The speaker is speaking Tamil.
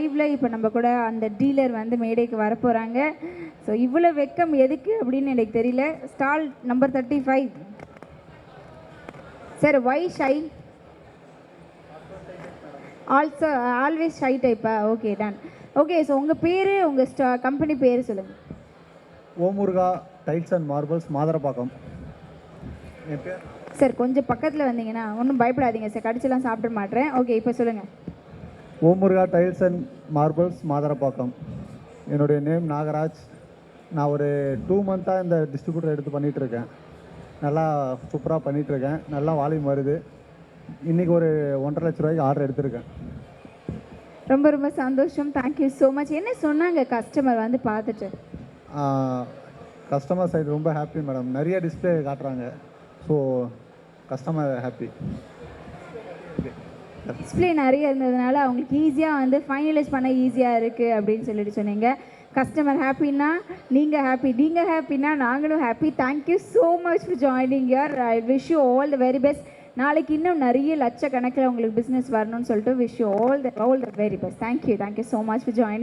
லைவ்ல இப்போ நம்ம கூட அந்த டீலர் வந்து மேடைக்கு வரப்போகிறாங்க ஸோ இவ்வளோ வெக்கம் எதுக்கு அப்படின்னு எனக்கு தெரியல. Stall number thirty five sir why shy also always shy டைப்பா ஓகே டன் ஓகே ஸோ உங்கள் பேர் உங்கள் ஸ்டா கம்பெனி பேர் சொல்லுங்கள் Om Muruga tiles and marbles Madharapakkam என் பேர் சார் கொஞ்சம் பக்கத்தில் வந்தீங்கன்னா ஒன்றும் பயப்படாதீங்க சார் கடிச்செல்லாம் சாப்பிட மாட்டேன் ஓகே இப்போ சொல்லுங்கள் Om Muruga tiles and marbles Madharapakkam. என்னுடைய நேம் நாகராஜ். நான் ஒரு டூ மந்த்தாக இந்த டிஸ்ட்ரிபியூட்டர் எடுத்து பண்ணிகிட்டு இருக்கேன் நல்லா சூப்பராக பண்ணிகிட்டு இருக்கேன் நல்லா வால்யூம் வருது. இன்றைக்கி ஒரு ஒன்றரை லட்ச ரூபாய்க்கு ஆர்டர் எடுத்திருக்கேன். ரொம்ப ரொம்ப சந்தோஷம். தேங்க்யூ ஸோ மச் என்ன சொன்னாங்க கஸ்டமர் வந்து பார்த்துட்டு? கஸ்டமர் சைடு ரொம்ப ஹாப்பி மேடம் நிறைய டிஸ்பிளே காட்டுறாங்க. ஸோ கஸ்டமர் ஹாப்பி டிஸ்பிளே நிறைய இருந்ததுனால அவங்களுக்கு ஈஸியாக வந்து ஃபைனலைஸ் பண்ண ஈஸியாக இருக்குது அப்படின்னு சொல்லிட்டு சொன்னீங்க. கஸ்டமர் ஹாப்பின்னா நீங்கள் ஹாப்பி நீங்கள் ஹாப்பினா நாங்களும் happy thank you so much for joining your I wish you all the very best நாளைக்கு இன்னும் நிறைய லட்சக்கணக்கில் உங்களுக்கு பிஸ்னஸ் வரணும்னு சொல்லிட்டு wish you all the all the very best thank you thank you so much for joining